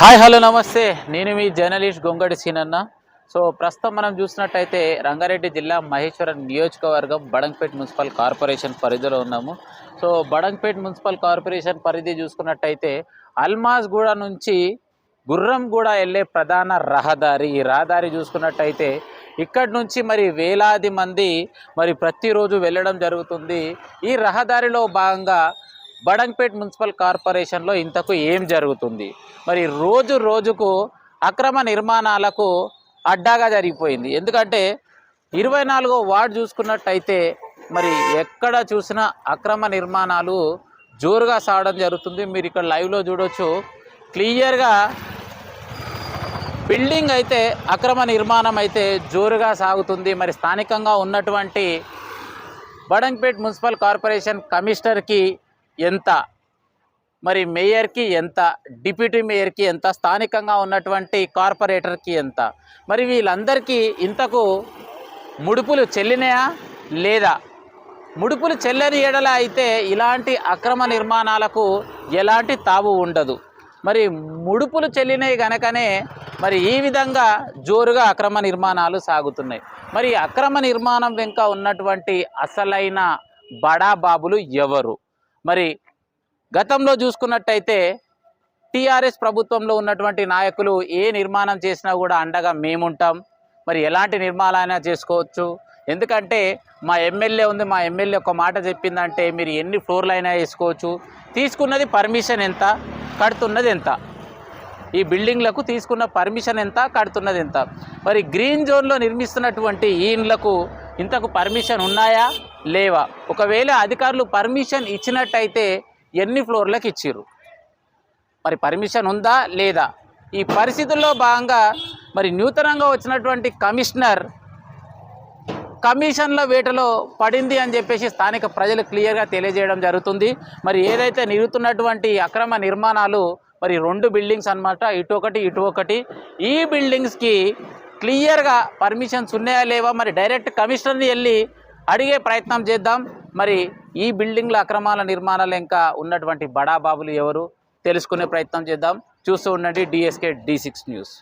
Hi hello నమస్తే. నేను మీ journalist గొంగడి సీనన్న. So ప్రస్తుతం మనం చూసినట్టయితే రంగారెడ్డి జిల్లా మహేశ్వరం నియోజకవర్గం బడంగ్పేట్ మున్సిపల్ కార్పొరేషన్ పరిధిలో ఉన్నాము. సో బడంగ్పేట్ మున్సిపల్ కార్పొరేషన్ పరిధి చూసుకున్నట్టయితే అల్మాజ్గూడ నుంచి గుర్రంగూడ వెళ్ళే ప్రధాన రహదారి. ఈ రహదారి చూసుకున్నట్టయితే ఇక్కడి నుంచి మరి వేలాది మంది మరి ప్రతిరోజు వెళ్ళడం జరుగుతుంది. ఈ రహదారిలో భాగంగా బడంగ్పేట్ మున్సిపల్ కార్పొరేషన్లో ఇంతకు ఏం జరుగుతుంది? మరి రోజు రోజుకు అక్రమ నిర్మాణాలకు అడ్డాగా జరిగిపోయింది. ఎందుకంటే ఇరవై నాలుగో వార్డు చూసుకున్నట్టయితే మరి ఎక్కడ చూసినా అక్రమ నిర్మాణాలు జోరుగా సాగడం జరుగుతుంది. మీరు ఇక్కడ లైవ్లో చూడొచ్చు. క్లియర్గా బిల్డింగ్ అయితే అక్రమ నిర్మాణం అయితే జోరుగా సాగుతుంది. మరి స్థానికంగా ఉన్నటువంటి బడంగ్పేట్ మున్సిపల్ కార్పొరేషన్ కమిషనర్కి ఎంత? మరి మేయర్కి ఎంత? డిప్యూటీ మేయర్కి ఎంత? స్థానికంగా ఉన్నటువంటి కార్పొరేటర్కి ఎంత? మరి వీళ్ళందరికీ ఇంతకు ముడుపులు చెల్లినాయా? లేదా? ముడుపులు చెల్లని ఎడల అయితే ఇలాంటి అక్రమ నిర్మాణాలకు ఎలాంటి తావు ఉండదు. మరి ముడుపులు చెల్లినవి గనకనే మరి ఈ విధంగా జోరుగా అక్రమ నిర్మాణాలు సాగుతున్నాయి. మరి అక్రమ నిర్మాణం వెనుక ఉన్నటువంటి అసలైన బడా బాబులు ఎవరు? మరి గతంలో చూసుకున్నట్టయితే టీఆర్ఎస్ ప్రభుత్వంలో ఉన్నటువంటి నాయకులు ఏ నిర్మాణం చేసినా కూడా అండగా మేముంటాం. మరి ఎలాంటి నిర్మాణాలైనా చేసుకోవచ్చు. ఎందుకంటే మా ఎమ్మెల్యే ఉంది మా ఎమ్మెల్యే ఒక మాట చెప్పిందంటే మీరు ఎన్ని ఫ్లోర్లు అయినా వేసుకోవచ్చు. తీసుకున్నది పర్మిషన్ ఎంత కడుతున్నది ఎంత? ఈ బిల్డింగ్లకు తీసుకున్న పర్మిషన్ ఎంత కడుతున్నది ఎంత? మరి గ్రీన్ జోన్లో నిర్మిస్తున్నటువంటి ఈ ఇండ్లకు ఇంతకు పర్మిషన్ ఉన్నాయా? లేవా? ఒకవేళ అధికారులు పర్మిషన్ ఇచ్చినట్టయితే ఎన్ని ఫ్లోర్లకు ఇచ్చిర్రు? మరి పర్మిషన్ ఉందా లేదా? ఈ పరిస్థితుల్లో భాగంగా మరి నూతనంగా వచ్చినటువంటి కమిషనర్ కమిషన్ల వేటలో పడింది అని చెప్పేసి స్థానిక ప్రజలు క్లియర్గా తెలియజేయడం జరుగుతుంది. మరి ఏదైతే నిరుగుతున్నటువంటి అక్రమ నిర్మాణాలు మరి రెండు బిల్డింగ్స్ అన్నమాట ఇటు ఒకటి ఇటు ఒకటి ఈ బిల్డింగ్స్కి క్లియర్గా పర్మిషన్స్ ఉన్నాయా లేవా? మరి డైరెక్ట్ కమిషనర్ని వెళ్ళి అడిగే ప్రయత్నం చేద్దాం. మరి ఈ బిల్డింగ్ల అక్రమాల నిర్మాణాలు ఇంకా ఉన్నటువంటి బడా బాబులు ఎవరు? తెలుసుకునే ప్రయత్నం చేద్దాం. చూస్తూ ఉండండి డిఎస్కే డి సిక్స్ న్యూస్.